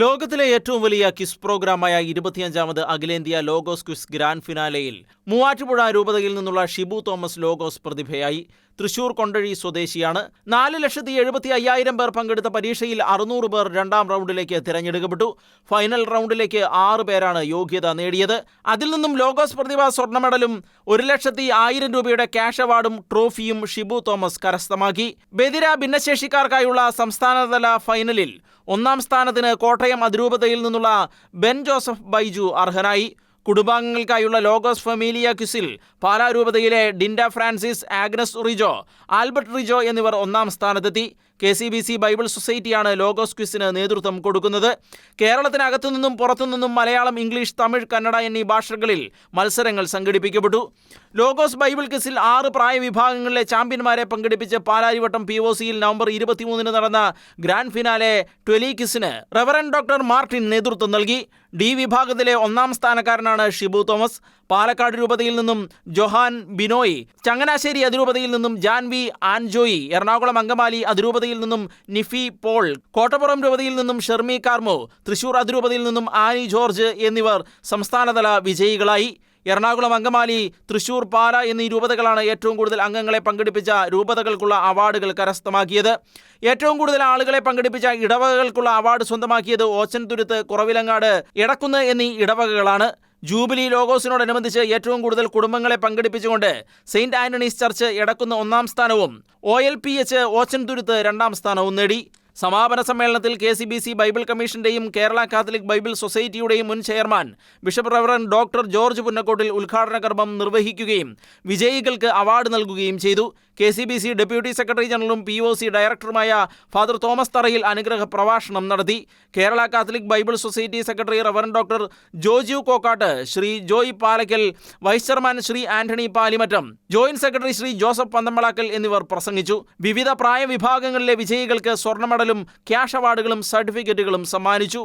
ലോകത്തിലെ ഏറ്റവും വലിയ ക്വിസ് പ്രോഗ്രാമായ ഇരുപത്തിയഞ്ചാമത് അഖിലേന്ത്യാ ലോഗോസ് ക്വിസ് ഗ്രാൻഡ് ഫിനാലെയിൽ മൂവാറ്റുപുഴ രൂപതയിൽ നിന്നുള്ള ഷിബു തോമസ് ലോഗോസ് പ്രതിഭയായി. തൃശൂർ കൊണ്ടഴി സ്വദേശിയാണ്. നാല് ലക്ഷത്തി എഴുപത്തി അയ്യായിരം പേർ പങ്കെടുത്ത പരീക്ഷയിൽ അറുന്നൂറ് പേർ രണ്ടാം റൗണ്ടിലേക്ക് തിരഞ്ഞെടുക്കപ്പെട്ടു. ഫൈനൽ റൗണ്ടിലേക്ക് ആറ് പേരാണ് യോഗ്യത നേടിയത്. അതിൽ നിന്നും ലോഗോസ് പ്രതിഭ സ്വർണ മെഡലും ഒരു ലക്ഷത്തി ആയിരം രൂപയുടെ ക്യാഷ് അവാർഡും ട്രോഫിയും ഷിബു തോമസ് കരസ്ഥമാക്കി. ബദിര ഭിന്നശേഷിക്കാർക്കായുള്ള സംസ്ഥാനതല ഫൈനലിൽ ഒന്നാം സ്ഥാനത്തിന് കോട്ടയം അതിരൂപതയിൽ നിന്നുള്ള ബെൻ ജോസഫ് ബൈജു അർഹനായി. കുടുംബാംഗങ്ങൾക്കായുള്ള ലോഗോസ് ഫെമീലിയ ക്വിസിൽ പാലാരൂപതയിലെ Dinda Francis Agnes Rijo Albert Rijo എന്നിവർ ഒന്നാം സ്ഥാനത്തെത്തി. K C B C Bible സൊസൈറ്റിയാണ് Logos ക്വിസിന് നേതൃത്വം കൊടുക്കുന്നത്. കേരളത്തിനകത്തു നിന്നും പുറത്തുനിന്നും മലയാളം ഇംഗ്ലീഷ് തമിഴ് കന്നഡ എന്നീ ഭാഷകളിൽ മത്സരങ്ങൾ സംഘടിപ്പിക്കപ്പെട്ടു. ലോഗോസ് ബൈബിൾ ക്വിസിൽ ആറ് പ്രായവിഭാഗങ്ങളിലെ ചാമ്പ്യന്മാരെ പങ്കെടുപ്പിച്ച് പാലാരിവട്ടം പി ഒ സിയിൽ നവംബർ ഇരുപത്തിമൂന്നിന് നടന്ന ഗ്രാൻഡ് ഫിനാലെ ട്വലി ക്വിസിന് റവറൻ ഡോക്ടർ മാർട്ടിൻ നേതൃത്വം നൽകി. ഡി വിഭാഗത്തിലെ ഒന്നാം സ്ഥാനക്കാരനാണ് ഷിബു തോമസ്. പാലക്കാട് രൂപതയിൽ നിന്നും ജൊഹാൻ ബിനോയ്. ചങ്ങനാശ്ശേരി അതിരൂപതയിൽ നിന്നും ജാൻവി ആൻജോയി. എറണാകുളം അങ്കമാലി അതിരൂപതയിൽ നിന്നും നിഫി പോൾ. കോട്ടപ്പുറം രൂപതയിൽ നിന്നും ഷെർമി കാർമോ. തൃശൂർ അതിരൂപതയിൽ നിന്നും ആനി ജോർജ് എന്നിവർ സംസ്ഥാനതല വിജയികളായി. എറണാകുളം അങ്കമാലി തൃശൂർ പാല എന്നീ രൂപതകളാണ് ഏറ്റവും കൂടുതൽ അംഗങ്ങളെ പങ്കെടുപ്പിച്ച രൂപതകൾക്കുള്ള അവാർഡുകൾ കരസ്ഥമാക്കിയത്. ഏറ്റവും കൂടുതൽ ആളുകളെ പങ്കെടുപ്പിച്ച ഇടവകകൾക്കുള്ള അവാർഡ് സ്വന്തമാക്കിയത് ഓച്ചൻതുരുത്ത് കുറവിലങ്ങാട് ഇടക്കുന്ന് എന്നീ ഇടവകകളാണ്. ജൂബിലി ലോഗോസിനോടനുബന്ധിച്ച് ഏറ്റവും കൂടുതൽ കുടുംബങ്ങളെ പങ്കെടുപ്പിച്ചുകൊണ്ട് സെയിന്റ് ആന്റണീസ് ചർച്ച് ഇടക്കുന്ന ഒന്നാം സ്ഥാനവും O L P H Ochanthuruth രണ്ടാം സ്ഥാനവും നേടി. സമാപന സമ്മേളനത്തിൽ K C B C Bible കമ്മീഷന്റെയും Kerala Catholic Bible സൊസൈറ്റിയുടെയും മുൻ chairman bishop reverend doctor George Punnakottil ഉദ്ഘാടന കർമ്മം നിർവഹിക്കുകയും വിജയികൾക്ക് അവാർഡ് നൽകുകയും ചെയ്തു. K C B C deputy secretary ജനറലും P O C ഡയറക്ടറുമായ ഫാദർ തോമസ് തറയിൽ അനുഗ്രഹ പ്രഭാഷണം നടത്തി. Kerala Catholic Bible society secretary reverend doctor Joju Kokkat Shri Joy Palakkal vice chairman Shri Antony Palimattam joint secretary Shri Joseph Panthampalakkal എന്നിവർ പ്രസംഗിച്ചു. വിവിധ പ്രായ വിഭാഗങ്ങളിലെ വിജയികൾക്ക് സ്വർണ മെഡലും ക്യാഷ് അവാർഡുകളും സർട്ടിഫിക്കറ്റുകളും സമ്മാനിച്ചു.